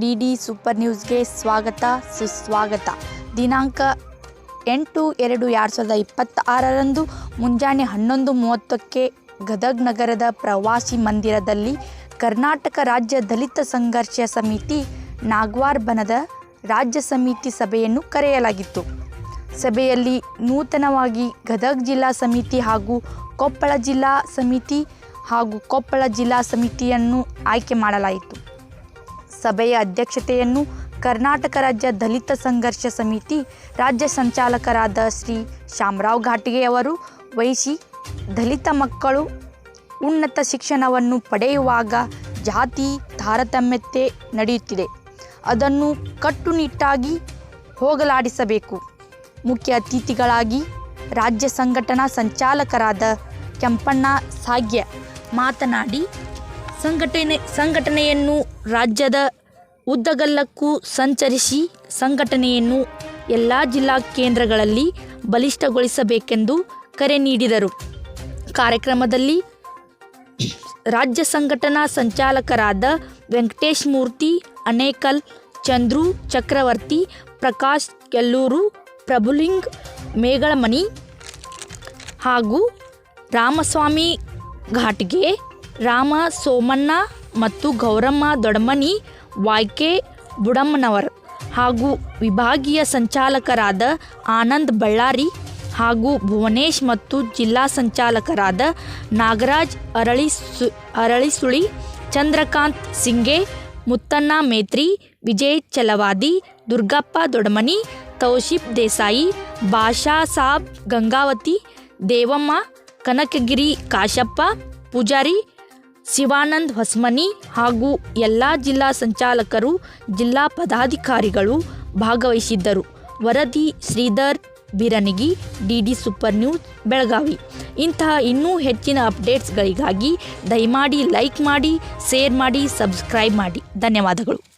D super ನ್ಯೂಸ್ಗೆ ಸ್ವಾಗತ, ಸುಸ್ವಾಗತ. ದಿನಾಂಕ ಎಂಟು ಎರಡು ಎರಡು ಸಾವಿರದ ಇಪ್ಪತ್ತಾರರಂದು ಮುಂಜಾನೆ ಹನ್ನೊಂದು ಮೂವತ್ತಕ್ಕೆ ಗದಗ್ ನಗರದ ಪ್ರವಾಸಿ ಮಂದಿರದಲ್ಲಿ ಕರ್ನಾಟಕ ರಾಜ್ಯ ದಲಿತ ಸಂಘರ್ಷ ಸಮಿತಿ ನಾಗ್ವಾರ್ ಬನದ ರಾಜ್ಯ ಸಮಿತಿ ಸಭೆಯನ್ನು ಕರೆಯಲಾಗಿತ್ತು. ಸಭೆಯಲ್ಲಿ ನೂತನವಾಗಿ ಗದಗ್ ಜಿಲ್ಲಾ ಸಮಿತಿ ಹಾಗೂ ಕೊಪ್ಪಳ ಜಿಲ್ಲಾ ಸಮಿತಿ ಹಾಗೂ ಕೊಪ್ಪಳ ಜಿಲ್ಲಾ ಸಮಿತಿಯನ್ನು ಆಯ್ಕೆ ಮಾಡಲಾಯಿತು. ಸಭೆಯ ಅಧ್ಯಕ್ಷತೆಯನ್ನು ಕರ್ನಾಟಕ ರಾಜ್ಯ ದಲಿತ ಸಂಘರ್ಷ ಸಮಿತಿ ರಾಜ್ಯ ಸಂಚಾಲಕರಾದ ಶ್ರೀ ಶಾಮರಾವ್ ಘಾಟಿಗೆ ಅವರು ವಹಿಸಿ ದಲಿತ ಮಕ್ಕಳು ಉನ್ನತ ಶಿಕ್ಷಣವನ್ನು ಪಡೆಯುವಾಗ ಜಾತಿ ತಾರತಮ್ಯತೆ ನಡೆಯುತ್ತಿದೆ. ಅದನ್ನು ಕಟ್ಟುನಿಟ್ಟಾಗಿ ಹೋಗಲಾಡಿಸಬೇಕು. ಮುಖ್ಯ ಅತಿಥಿಗಳಾಗಿ ರಾಜ್ಯ ಸಂಘಟನಾ ಸಂಚಾಲಕರಾದ ಕೆಂಪಣ್ಣ ಸಾಗ್ಯ ಮಾತನಾಡಿ ಸಂಘಟನೆ ಸಂಘಟನೆಯನ್ನು ರಾಜ್ಯದ ಉದ್ದಗಲ್ಲಕ್ಕೂ ಸಂಚರಿಸಿ ಸಂಘಟನೆಯನ್ನು ಎಲ್ಲ ಜಿಲ್ಲಾ ಕೇಂದ್ರಗಳಲ್ಲಿ ಬಲಿಷ್ಠಗೊಳಿಸಬೇಕೆಂದು ಕರೆ ನೀಡಿದರು. ಕಾರ್ಯಕ್ರಮದಲ್ಲಿ ರಾಜ್ಯ ಸಂಘಟನಾ ಸಂಚಾಲಕರಾದ ವೆಂಕಟೇಶ್ ಮೂರ್ತಿ, ಅನೇಕಲ್, ಚಂದ್ರು ಚಕ್ರವರ್ತಿ, ಪ್ರಕಾಶ್ ಕೆಲ್ಲೂರು ಪ್ರಭುಲಿಂಗ್ ಮೇಗಳಮಣಿ ಹಾಗೂ ರಾಮಸ್ವಾಮಿ ಘಾಟ್ಗೆ ರಾಮ, ಸೋಮಣ್ಣ ಮತ್ತು ಗೌರಮ್ಮ ದೊಡಮನಿ ವಾಯ್ಕೆ ಬುಡಮ್ಮನವರ್ ಹಾಗೂ ವಿಭಾಗೀಯ ಸಂಚಾಲಕರಾದ ಆನಂದ್ ಬಳ್ಳಾರಿ ಹಾಗೂ ಭುವನೇಶ್ ಮತ್ತು ಜಿಲ್ಲಾ ಸಂಚಾಲಕರಾದ ನಾಗರಾಜ್ ಅರಳಿಸು ಅರಳಿಸುಳಿ ಚಂದ್ರಕಾಂತ್ ಸಿಂಗೆ, ಮುತ್ತಣ್ಣ ಮೇತ್ರಿ, ವಿಜಯ್ ಚಲವಾದಿ, ದುರ್ಗಪ್ಪ ದೊಡಮನಿ ತೌಶಿಫ್ ದೇಸಾಯಿ ಬಾಷಾ ಸಾಬ್ ಗಂಗಾವತಿ, ದೇವಮ್ಮ, ಕನಕಗಿರಿ ಕಾಶಪ್ಪ, ಪೂಜಾರಿ ಶಿವಾನಂದ್ ಹೊಸ್ಮನಿ ಹಾಗೂ ಎಲ್ಲ ಜಿಲ್ಲಾ ಸಂಚಾಲಕರು, ಜಿಲ್ಲಾ ಪದಾಧಿಕಾರಿಗಳು ಭಾಗವಹಿಸಿದ್ದರು. ವರದಿ Sridhar Biranigi, DD super news, Belagavi. ಇಂತಹ ಇನ್ನೂ ಹೆಚ್ಚಿನ ಅಪ್ಡೇಟ್ಸ್ಗಳಿಗಾಗಿ ದಯಮಾಡಿ ಲೈಕ್ ಮಾಡಿ, ಶೇರ್ ಮಾಡಿ, ಸಬ್ಸ್ಕ್ರೈಬ್ ಮಾಡಿ. ಧನ್ಯವಾದಗಳು.